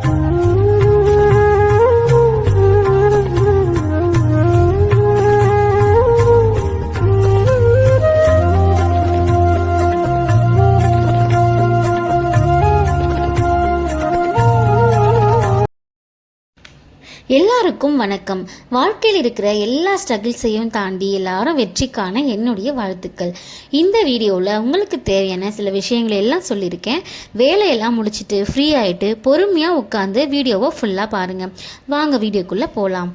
Thank you. எல்லாருக்கும் வணக்கம். வாழ்க்கையில் இருக்கிற எல்லா ஸ்ட்ரகிள்ஸையும் தாண்டி எல்லாரும் வெற்றிக்கான என்னுடைய வாழ்த்துக்கள். இந்த வீடியோவில் உங்களுக்கு தேவையான சில விஷயங்களை எல்லாம் சொல்லியிருக்கேன். வேலையெல்லாம் முடிச்சுட்டு ஃப்ரீ ஆகிட்டு பொறுமையாக உட்காந்து வீடியோவை ஃபுல்லாக பாருங்கள் வாங்க வீடியோக்குள்ளே போகலாம்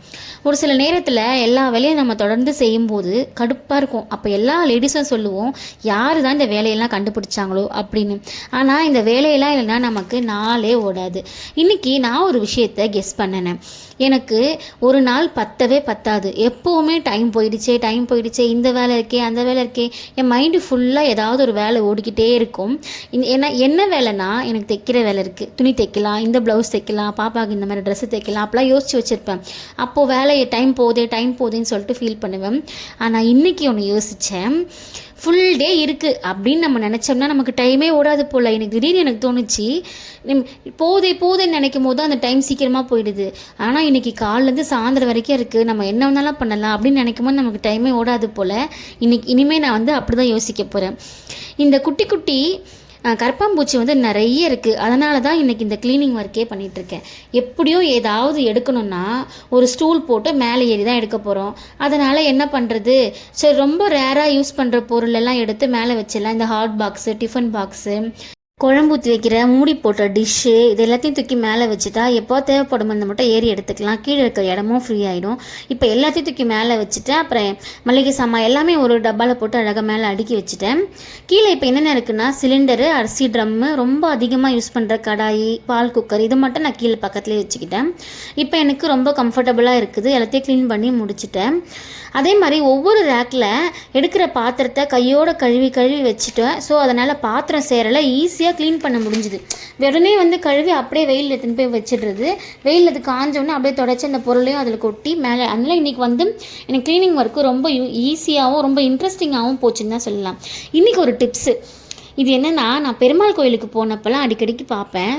ஒரு சில நேரத்தில் எல்லா வேலையும் நம்ம தொடர்ந்து செய்யும்போது கடுப்பாக இருக்கும். அப்போ எல்லா லேடிஸும் சொல்லுவோம் யார் தான் இந்த வேலையெல்லாம் கண்டுபிடிச்சாங்களோ? அப்படின்னு. ஆனால் இந்த வேலையெல்லாம் இல்லைன்னா நமக்கு நாளே ஓடாது. இன்றைக்கி நான் ஒரு விஷயத்தை கெஸ் பண்ணினேன். எனக்கு ஒரு நாள் பத்தவே பத்தாது. எப்போவுமே டைம் போயிடுச்சே டைம் போயிடுச்சே இந்த வேலை இருக்கே அந்த வேலை இருக்கே. என் மைண்டு ஃபுல்லாக ஏதாவது ஒரு வேலை ஓடிக்கிட்டே இருக்கும். இந்த- என்ன என்ன வேலைனா எனக்கு தைக்கிற வேலை இருக்குது துணி தைக்கலாம் இந்த ப்ளவுஸ் தைக்கலாம் பாப்பாவுக்கு இந்த மாதிரி ட்ரெஸ்ஸு தைக்கலாம் அப்போலாம் யோசிச்சு வச்சுருப்பேன். அப்போது வேலை டைம் போதே டைம் போதேன்னு சொல்லிட்டு ஃபீல் பண்ணுவேன். ஆனால் இன்றைக்கி ஒன்று யோசித்தேன் ஃபுல் டே இருக்குது அப்படின்னு நம்ம நினச்சோம்னா நமக்கு டைமே ஓடாது போல். எனக்கு திடீர்னு எனக்கு தோணுச்சு நிம்- போதே போதேன்னு நினைக்கும் போது அந்த டைம் சீக்கிரமாக போயிடுது. ஆனால் இன்றைக்கி காலிலேருந்து சாயந்தரம் வரைக்கும் இருக்குது நம்ம என்ன வேணாலும் பண்ணலாம் அப்படின்னு நினைக்கும் போது நமக்கு டைமே ஓடாது போல். இன்னைக்கு இனிமேல் நான் வந்து அப்படி தான் யோசிக்க போகிறேன் இந்த குட்டி குட்டி அஹ், கரப்பான்பூச்சி வந்து நிறைய இருக்குது அதனால தான் இன்றைக்கி இந்த க்ளீனிங் ஒர்க்கே பண்ணிகிட்ருக்கேன் எப்படியும் ஏதாவது எடுக்கணும்னா ஒரு ஸ்டூல் போட்டு மேலே ஏறி தான் எடுக்க போகிறோம் அதனால் என்ன பண்ணுறது சரி ரொம்ப ரேராக யூஸ் பண்ணுற பொருளெல்லாம் எடுத்து மேலே வச்சிடலாம். இந்த ஹாட் பாக்ஸு டிஃபன் பாக்ஸு குழம்பு ஊற்றி வைக்கிற மூடி போட்ட டிஷ்ஷு இது எல்லாத்தையும் தூக்கி மேலே வச்சுட்டா எப்போ தேவைப்படும் அந்த மட்டும் ஏறி எடுத்துக்கலாம். கீழே இருக்கிற இடமும் ஃப்ரீ ஆகிடும் இப்போ எல்லாத்தையும் தூக்கி மேலே வச்சுட்டு அப்புறம் மளிகை சாமான் எல்லாமே ஒரு டப்பாவில் போட்டு அழகாக மேலே அடுக்கி வச்சுட்டேன். கீழே இப்போ என்னென்ன இருக்குன்னா சிலிண்டரு அரிசி ட்ரம்மு ரொம்ப அதிகமாக யூஸ் பண்ணுற கடாயி பால் குக்கர் இது மட்டும் நான் கீழே பக்கத்துலேயே வச்சுக்கிட்டேன். இப்போ எனக்கு ரொம்ப கம்ஃபர்டபுளாக இருக்குது. எல்லாத்தையும் க்ளீன் பண்ணி முடிச்சிட்டேன். அதே மாதிரி ஒவ்வொரு ரேக்கில் எடுக்கிற பாத்திரத்தை கையோட கழுவி கழுவி வச்சுட்டேன். ஸோ அதனால் பாத்திரம் சேரலை. ஈஸியாக க்ளீன் பண்ண முடிஞ்சுது. உடனே வந்து கழுவி அப்படியே வெயிலில் எடுத்துன்னு போய் வச்சிடுறது. வெயிலில் அது காஞ்சோடனே அப்படியே தொடச்சி அந்த பொருளையும் அதில் கொட்டி மேலே அதனால் இன்றைக்கி வந்து எனக்கு க்ளீனிங் ஒர்க்கு ரொம்ப ஈஸியாகவும் ரொம்ப இன்ட்ரெஸ்டிங்காகவும் போச்சுன்னு தான் சொல்லலாம். இன்றைக்கி ஒரு டிப்ஸு இது என்னென்னா நான் பெருமாள் கோயிலுக்கு போனப்பெல்லாம் அடிக்கடிக்கு பார்ப்பேன்.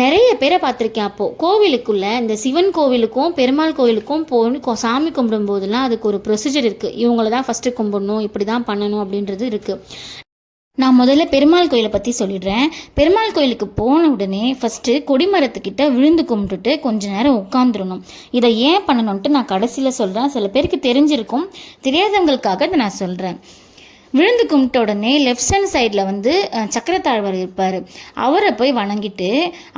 நிறைய பேரை பார்த்துருக்கேன் அப்போது கோவிலுக்குள்ளே இந்த சிவன் கோவிலுக்கும் பெருமாள் கோவிலுக்கும் போ சாமி கும்பிடும்போதெல்லாம் அதுக்கு ஒரு ப்ரொசீஜர் இருக்குது இவங்கள தான் ஃபஸ்ட்டு கும்பிடணும் இப்படி தான் பண்ணணும் அப்படின்றது இருக்குது நான் முதல்ல பெருமாள் கோயிலை பற்றி சொல்லிடுறேன். பெருமாள் கோயிலுக்கு போன உடனே ஃபஸ்ட்டு கொடிமரத்துக்கிட்ட விழுந்து கும்பிட்டுட்டு கொஞ்ச நேரம் உட்காந்துடணும் இதை ஏன் பண்ணணும்ன்ட்டு நான் கடைசியில் சொல்கிறேன் சில பேருக்கு தெரிஞ்சிருக்கும். தெரியாதவங்களுக்காக இதை நான் சொல்கிறேன் விழுந்து கும்பிட்ட உடனே லெஃப்ட் ஹேண்ட் சைடில் வந்து அஹ், சக்கரத்தாழ்வார் இருப்பார். அவரை போய் வணங்கிட்டு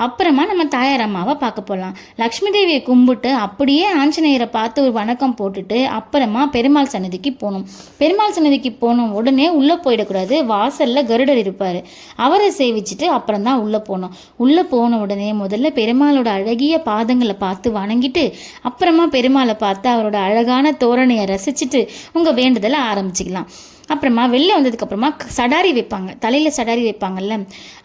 அப்புறமா நம்ம தாயார் அம்மாவை பார்க்க போகலாம் லக்ஷ்மி தேவியை கும்பிட்டு அப்படியே ஆஞ்சநேயரை பார்த்து ஒரு வணக்கம் போட்டுட்டு அப்புறமா பெருமாள் சன்னதிக்கு போகணும். பெருமாள் சன்னதிக்கு போனோம் உடனே உள்ளே போயிடக்கூடாது. வாசலில் கருடர் இருப்பார். அவரை சேவிச்சுட்டு அப்புறம் தான் உள்ளே போகணும். உள்ளே போன உடனே முதல்ல பெருமாளோட அழகிய பாதங்களை பார்த்து வணங்கிட்டு அப்புறமா பெருமாளை பார்த்து அவரோட அழகான தோரணையை ரசிச்சுட்டு உங்கள் வேண்டுதலை ஆரம்பிச்சிக்கலாம். அப்புறமா வெளில வந்ததுக்கப்புறமா சடாரி வைப்பாங்க. தலையில் சடாரி வைப்பாங்கல்ல.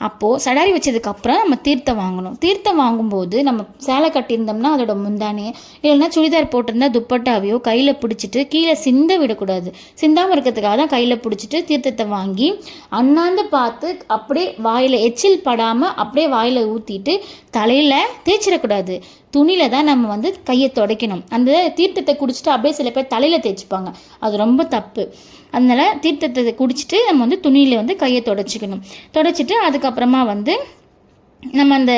அப்போது சடாரி வச்சதுக்கப்புறம் நம்ம தீர்த்தம் வாங்கணும். தீர்த்தம் வாங்கும்போது நம்ம சேலை கட்டியிருந்தோம்னா அதோட முந்தானே இல்லைன்னா சுடிதார் போட்டிருந்தா துப்பட்டாவையோ கையில் பிடிச்சிட்டு கீழே சிந்த விடக்கூடாது. சிந்தாமல் இருக்கிறதுக்காக தான் கையில் பிடிச்சிட்டு தீர்த்தத்தை வாங்கி அண்ணாந்து பார்த்து அப்படியே வாயில் எச்சில் படாமல் அப்படியே வாயில் ஊற்றிட்டு தலையில் தேய்ச்சிடக்கூடாது. துணியில் தான் நம்ம வந்து கையை துடைக்கணும். அந்த தீர்த்தத்தை குடிச்சிட்டு அப்படியே சில பேர் தலையில் தேய்ச்சிப்பாங்க. அது ரொம்ப தப்பு. அதனால் தீர்த்தத்தை குடிச்சிட்டு நம்ம வந்து துணியில் வந்து கையை தொடச்சிக்கணும். தொடச்சிட்டு அதுக்கப்புறமா வந்து நம்ம அந்த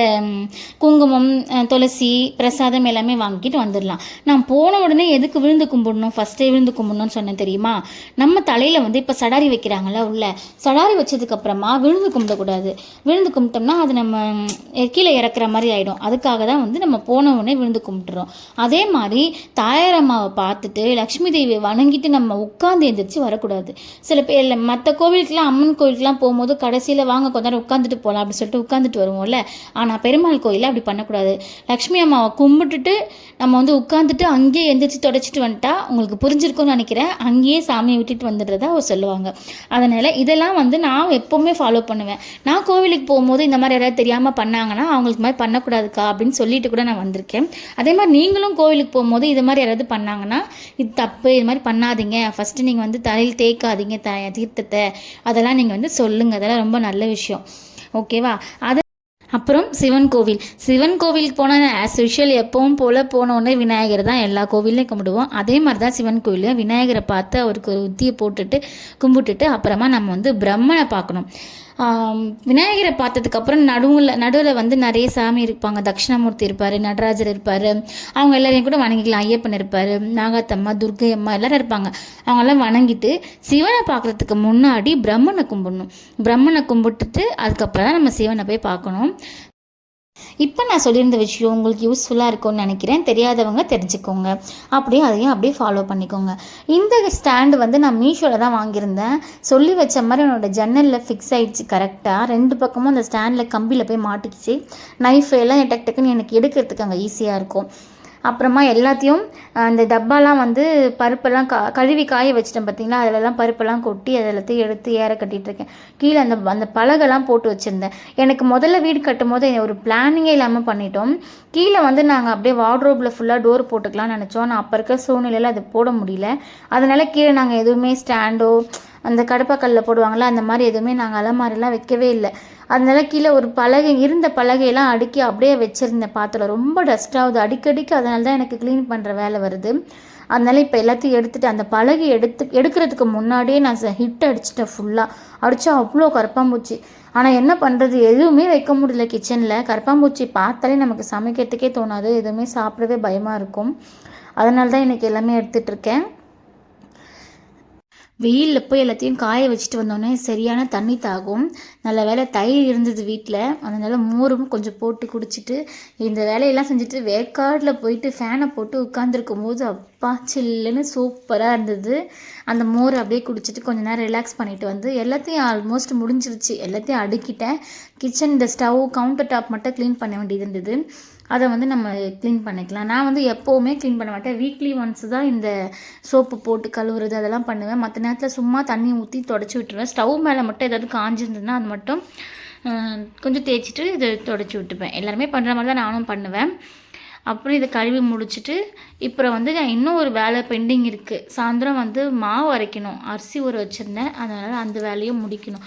குங்குமம் துளசி பிரசாதம் எல்லாமே வாங்கிட்டு வந்துடலாம் நான் போன உடனே எதுக்கு விழுந்து கும்பிடணும்? ஃபஸ்ட்டே விழுந்து கும்பிடணும்னு சொன்னேன் தெரியுமா? நம்ம தலையில் வந்து இப்போ சடாரி வைக்கிறாங்களா உள்ள சடாரி வச்சதுக்கப்புறமா விழுந்து கும்பிடக்கூடாது. விழுந்து கும்பிட்டோம்னா அது நம்ம கீழே இறக்குற மாதிரி ஆகிடும் அதுக்காக தான் வந்து நம்ம போன உடனே விழுந்து கும்பிட்டுறோம். அதே மாதிரி தாயார் அம்மாவை பார்த்துட்டு லக்ஷ்மி தேவியை வணங்கிட்டு நம்ம உட்காந்து எந்திரிச்சு வரக்கூடாது. சில பேர் மற்ற கோவிலுக்குலாம் அம்மன் கோவிலுக்குலாம் போகும்போது கடைசியில் வாங்க கொஞ்ச நேரம் உட்காந்துட்டு போகலாம் அப்படின்னு சொல்லிட்டு உட்காந்துட்டு வருவோம்ல. ஆனால் பெருமாள் கோயிலில் அப்படி பண்ணக்கூடாது. லக்ஷ்மி அம்மாவை கும்பிட்டுட்டு நம்ம வந்து உட்காந்துட்டு அங்கேயே எந்திரிச்சு தொடச்சிட்டு வந்துட்டா உங்களுக்கு புரிஞ்சிருக்கும்னு நினைக்கிறேன். அங்கேயே சாமியை விட்டுட்டு வந்துடுறதா அவர் சொல்லுவாங்க. அதனால் இதெல்லாம் வந்து நான் எப்போவுமே ஃபாலோ பண்ணுவேன். நான் கோவிலுக்கு போகும்போது இந்த மாதிரி யாராவது தெரியாமல் பண்ணாங்கன்னா அவங்களுக்கு மாதிரி பண்ணக்கூடாதுக்கா அப்படின்னு சொல்லிட்டு கூட நான் வந்திருக்கேன். அதே மாதிரி நீங்களும் கோவிலுக்கு போகும்போது இது மாதிரி யாராவது பண்ணாங்கன்னா இது தப்பு இது மாதிரி பண்ணாதீங்க. ஃபஸ்ட்டு நீங்கள் வந்து தலையில் தேய்க்காதீங்க த தீர்த்தத்தை. அதெல்லாம் நீங்கள் வந்து சொல்லுங்கள் அதெல்லாம் ரொம்ப நல்ல விஷயம். ஓகேவா அது அப்புறம் சிவன் கோவில். சிவன் கோவிலுக்கு போனால் ஆஸ் யூஷுவல் எப்பவும் போல் போனோடனே விநாயகர் தான் எல்லா கோவிலையும் கும்பிடுவோம். அதே மாதிரி தான் சிவன் கோவிலில் விநாயகரை பார்த்து அவருக்கு ஒரு உத்தியை போட்டுட்டு கும்பிட்டுட்டு அப்புறமா நம்ம வந்து பிரம்மனை பார்க்கணும். விநாயகரை பார்த்ததுக்கப்புறம் நடுவில் நடுவில் வந்து நிறைய சாமி இருப்பாங்க. தட்சிணாமூர்த்தி இருப்பார் நடராஜர் இருப்பார். அவங்க எல்லாரையும் கூட வணங்கிக்கலாம். ஐயப்பன் இருப்பார் நாகாத்தம்மா துர்க்கை அம்மா எல்லோரும் இருப்பாங்க. அவங்கெல்லாம் வணங்கிட்டு சிவனை பார்க்குறதுக்கு முன்னாடி பிரம்மனை கும்பிடணும். பிரம்மனை கும்பிட்டுட்டு அதுக்கப்புறம் தான் நம்ம சிவனை போய் பார்க்கணும். இப்போ நான் சொல்லியிருந்த விஷயம் உங்களுக்கு யூஸ்ஃபுல்லாக இருக்கும்னு நினைக்கிறேன். தெரியாதவங்க தெரிஞ்சுக்கோங்க. அப்படியே அதையும் அப்படியே ஃபாலோ பண்ணிக்கோங்க. இந்த ஸ்டாண்டு வந்து நான் மீஷோவில் தான் வாங்கியிருந்தேன். சொல்லி வச்ச மாதிரி என்னோட ஜன்னலில் ஃபிக்ஸ் ஆகிடுச்சு கரெக்டாக ரெண்டு பக்கமும் அந்த ஸ்டாண்டில் கம்பியில் போய் மாட்டிக்கிச்சு. நைஃப் எல்லாம் டக்கு டக்குன்னு எனக்கு எடுக்கிறதுக்கு அங்கே ஈஸியாக இருக்கும். அப்புறமா எல்லாத்தையும் அந்த டப்பாலாம் வந்து பருப்பெல்லாம் கா கழுவி காய வச்சிட்டேன் பார்த்தீங்களா அதிலலாம் பருப்பெல்லாம் கொட்டி அது எல்லாத்தையும் எடுத்து ஏற கட்டிட்டு இருக்கேன். கீழே அந்த அந்த பலகெல்லாம் போட்டு வச்சுருந்தேன். எனக்கு முதல்ல வீடு கட்டும் போது ஒரு பிளானிங்கே இல்லாமல் பண்ணிட்டோம். கீழே வந்து நாங்கள் அப்படியே வார்ட்ரோப்பில் ஃபுல்லாக டோர் போட்டுக்கலாம்னு நினச்சோம். நான் அப்போ இருக்கிற சூழ்நிலையில் அது போட முடியல. அதனால் கீழே நாங்கள் எதுவுமே ஸ்டாண்டோ அந்த கடப்பாக்கல்ல போடுவாங்களே அந்த மாதிரி எதுவுமே நாங்கள் அலமாரிலாம் வைக்கவே இல்லை. அதனால கீழே ஒரு பலகை இருந்த பலகையெல்லாம் அடுக்கி அப்படியே வச்சுருந்தேன் பாத்திரம். ரொம்ப டஸ்ட் ஆகுது. அடிக்கடிக்கு அதனால தான் எனக்கு க்ளீன் பண்ணுற வேலை வருது. அதனால இப்போ எல்லாத்தையும் எடுத்துகிட்டு அந்த பலகை எடுத்து எடுக்கிறதுக்கு முன்னாடியே நான் ஹிட் அடிச்சிட்டேன் ஃபுல்லாக அடித்தா அவ்வளோ கரப்பாம்பூச்சி. ஆனால் என்ன பண்ணுறது எதுவுமே வைக்க முடியல கிச்சனில் கரப்பாம்பூச்சி பார்த்தாலே நமக்கு சமைக்கிறதுக்கே தோணாது. எதுவுமே சாப்பிடவே பயமாக இருக்கும். அதனால தான் எனக்கு எல்லாமே எடுத்துகிட்டு இருக்கேன். வெயிலில் போய் எல்லாத்தையும் காய வச்சுட்டு வந்தோடனே சரியான தண்ணி தாகும். நல்ல வேளை தயிர் இருந்தது வீட்டில் அதனால மோரும் கொஞ்சம் போட்டு குடிச்சிட்டு இந்த வேலையெல்லாம் செஞ்சுட்டு வேக்காட்டில் போயிட்டு ஃபேனை போட்டு உட்காந்துருக்கும் போது அப்பா சில்லுன்னு சூப்பராக இருந்தது. அந்த மோர் அப்படியே குடிச்சிட்டு கொஞ்ச நேரம் ரிலாக்ஸ் பண்ணிட்டு வந்து எல்லாத்தையும் ஆல்மோஸ்ட் முடிஞ்சிருச்சு. எல்லாத்தையும் அடுக்கிட்டேன். கிச்சன் இந்த ஸ்டவ் கவுண்டர் டாப் மட்டும் க்ளீன் பண்ண வேண்டியது இருந்தது. அதை வந்து நம்ம க்ளீன் பண்ணிக்கலாம். நான் வந்து எப்போவுமே க்ளீன் பண்ண மாட்டேன். வீக்லி ஒன்ஸ் தான் இந்த சோப்பு போட்டு கழுவுறது அதெல்லாம் பண்ணுவேன். மற்ற நேரத்தில் சும்மா தண்ணி ஊற்றி தொடச்சி விட்டுருவேன். ஸ்டவ் மேலே மட்டும் ஏதாவது காஞ்சிருந்ததுன்னா அது மட்டும் கொஞ்சம் தேய்ச்சிட்டு இதை தொடச்சி விட்டுப்பேன். எல்லாருமே பண்ணுற மாதிரி தான் நானும் பண்ணுவேன். அப்புறம் இதை கழுவி முடிச்சிட்டு இப்போ வந்து நான் இன்னும் ஒரு வேலை பெண்டிங் இருக்குது சாயந்தரம் வந்து மாவு அரைக்கணும். அரிசி ஊற வச்சுருந்தேன். அதனால் அந்த வேலையும் முடிக்கணும்.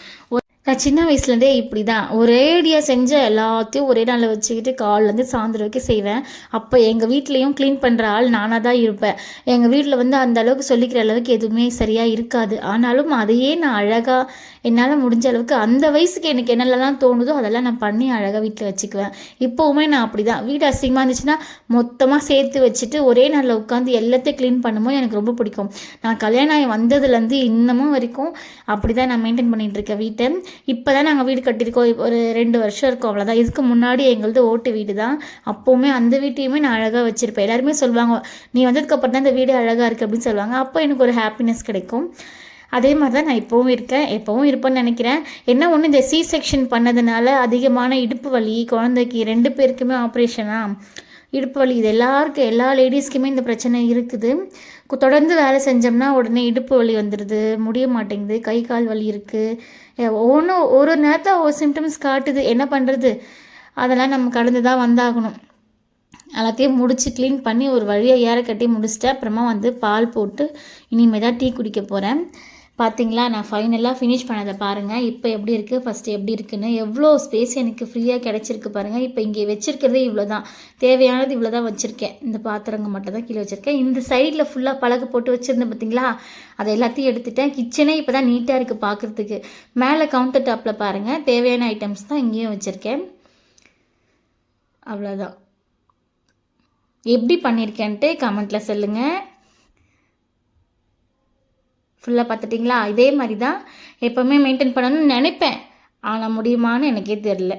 நான் சின்ன வயசுலேருந்தே இப்படி தான் ஒரேடியாக செஞ்ச எல்லாத்தையும் ஒரே நாளில் வச்சுக்கிட்டு காலிலேருந்து சாயந்தரம் வரைக்கும் செய்வேன். அப்போ எங்கள் வீட்லேயும் க்ளீன் பண்ணுற ஆள் நானாக தான் இருப்பேன். எங்கள் வீட்டில் வந்து அந்த அளவுக்கு சொல்லிக்கிற அளவுக்கு எதுவுமே சரியாக இருக்காது. ஆனாலும் அதையே நான் அழகாக என்னால் முடிஞ்ச அளவுக்கு அந்த வயசுக்கு எனக்கு என்னெல்லாம் தோணுதோ அதெல்லாம் நான் பண்ணி அழகாக வீட்டில் வச்சுக்குவேன். இப்போவுமே நான் அப்படி தான் வீடு அசிங்கமாக இருந்துச்சுன்னா மொத்தமாக சேர்த்து வச்சுட்டு ஒரே நாளில் உட்காந்து எல்லாத்தையும் க்ளீன் பண்ணும்போது எனக்கு ரொம்ப பிடிக்கும். நான் கல்யாணம் ஆகி வந்ததுலேருந்து இன்னமும் வரைக்கும் அப்படி தான் நான் மெயின்டைன் பண்ணிகிட்டு இருக்கேன் வீட்டை. இப்போ தான் நாங்கள் வீடு கட்டியிருக்கோம். ஒரு ரெண்டு வருஷம் இருக்கும் அவ்வளோதான் இதுக்கு முன்னாடி எங்களது ஓட்டு வீடு தான் அப்போவுமே அந்த வீட்டையுமே நான் அழகாக வச்சுருப்பேன். எல்லாருமே சொல்லுவாங்க நீ வந்ததுக்கப்புறம் தான் இந்த வீடு அழகாக இருக்குது அப்படின்னு சொல்லுவாங்க. அப்போ எனக்கு ஒரு ஹாப்பினஸ் கிடைக்கும். அதே மாதிரி தான் நான் இப்போவும் இருக்கேன். எப்போவும் இருப்பேன்னு நினைக்கிறேன். என்ன ஒன்று இந்த சி செக்ஷன் பண்ணதுனால அதிகமான இடுப்பு வலி குழந்தைக்கு ரெண்டு பேருக்குமே ஆப்ரேஷனாக இடுப்பு வலி. இது எல்லாருக்கும் எல்லா லேடிஸ்க்குமே இந்த பிரச்சனை இருக்குது. தொடர்ந்து வேலை செஞ்சோம்னா உடனே இடுப்பு வலி வந்துடுது முடிய மாட்டேங்குது கை கால் வலி இருக்குது ஒவ்வொன்றும் ஒரு நேரத்தில் ஒரு சிம்டம்ஸ் காட்டுது. என்ன பண்ணுறது அதெல்லாம் நம்ம கடந்து தான் வந்தாகணும். எல்லாத்தையும் முடிச்சு க்ளீன் பண்ணி ஒரு வழியை ஏற கட்டி முடிச்சுட்டு அப்புறமா வந்து பால் போட்டு இனிமேல் தான் டீ குடிக்க போகிறேன் பார்த்தீங்களா நான் ஃபைனலாக ஃபினிஷ் பண்ணதை பாருங்கள் இப்போ எப்படி இருக்குது ஃபஸ்ட்டு எப்படி இருக்குன்னு. எவ்வளோ ஸ்பேஸ் எனக்கு ஃப்ரீயாக கிடச்சிருக்கு பாருங்கள் இப்போ இங்கே வச்சுருக்கிறதே இவ்வளோ தான் தேவையானது இவ்வளோ தான் வச்சுருக்கேன். இந்த பாத்திரங்க மட்டும் தான் கீழே வச்சுருக்கேன். இந்த சைடில் ஃபுல்லாக பழகு போட்டு வச்சுருந்தேன் பார்த்தீங்களா அதை எல்லாத்தையும் எடுத்துட்டேன். கிச்சனே இப்போ தான் நீட்டாக இருக்குது பார்க்குறதுக்கு மேலே கவுண்டர் டாப்பில் பாருங்கள் தேவையான ஐட்டம்ஸ் தான் இங்கேயும் வச்சுருக்கேன். அவ்வளோதான். எப்படி பண்ணியிருக்கேன்ட்டு கமெண்ட்டில் சொல்லுங்கள் ஃபுல்லாக பார்த்துட்டிங்களா? இதே மாதிரி தான் எப்போவுமே மெயின்டைன் பண்ணணும்னு நினைப்பேன். ஆனால் முடியுமான்னு எனக்கே தெரில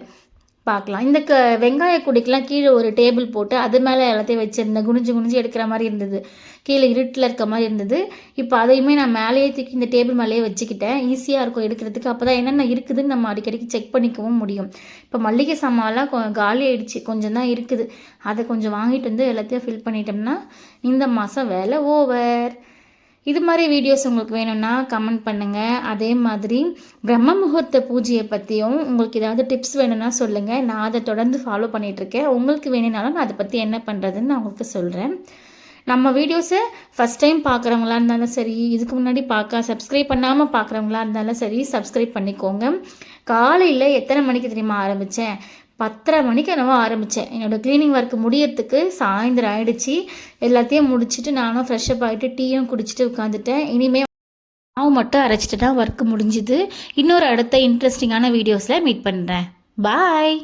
பார்க்கலாம். இந்த க வெங்காய குடிக்கெலாம் கீழே ஒரு டேபிள் போட்டு அது மேலே எல்லாத்தையும் வச்சுருந்தேன். குனிஞ்சு குனிஞ்சு எடுக்கிற மாதிரி இருந்தது. கீழே இருட்டில் இருக்க மாதிரி இருந்தது. இப்போ அதையுமே நான் மேலேயே தூக்கி இந்த டேபிள் மேலேயே வச்சுக்கிட்டேன். ஈஸியாக இருக்கும் எடுக்கிறதுக்கு. அப்போ தான் என்னென்ன இருக்குதுன்னு நம்ம அடிக்கடிக்கு செக் பண்ணிக்கவும் முடியும். இப்போ மல்லிகை சாமான்லாம் காலி ஆயிடுச்சு. கொஞ்சம் தான் இருக்குது. அதை கொஞ்சம் வாங்கிட்டு வந்து எல்லாத்தையும் ஃபில் பண்ணிட்டோம்னா இந்த மாதம் வேலை ஓவர் இது மாதிரி வீடியோஸ் உங்களுக்கு வேணும்னா கமெண்ட் பண்ணுங்கள் அதே மாதிரி பிரம்ம முகூர்த்த பூஜையை பற்றியும் உங்களுக்கு ஏதாவது டிப்ஸ் வேணும்னா சொல்லுங்கள் நான் அதை தொடர்ந்து ஃபாலோ பண்ணிகிட்ருக்கேன் உங்களுக்கு வேணும்னாலும் நான் அதை பற்றி என்ன பண்ணுறதுன்னு நான் உங்களுக்கு சொல்கிறேன் நம்ம வீடியோஸை ஃபஸ்ட் டைம் பார்க்குறவங்களா இருந்தாலும் சரி இதுக்கு முன்னாடி பார்க்க சப்ஸ்கிரைப் பண்ணாமல் பார்க்குறவங்களா இருந்தாலும் சரி சப்ஸ்கிரைப் பண்ணிக்கோங்க. காலையில் எத்தனை மணிக்கு தெரியுமா ஆரம்பித்தேன் பத்தரை மணிக்கு என்னவோ ஆரம்பித்தேன் என்னோடய க்ளீனிங் ஒர்க் முடியறதுக்கு சாயந்தரம் ஆயிடுச்சு. எல்லாத்தையும் முடிச்சுட்டு நானும் ஃப்ரெஷ்அப் ஆகிட்டு டீயும் குடிச்சிட்டு உட்காந்துட்டேன் இனிமே மாவு மட்டும் அரைச்சிட்டு தான் ஒர்க் முடிஞ்சுது. இன்னொரு அடுத்த இன்ட்ரெஸ்டிங்கான வீடியோஸில் மீட் பண்ணுறேன் பாய்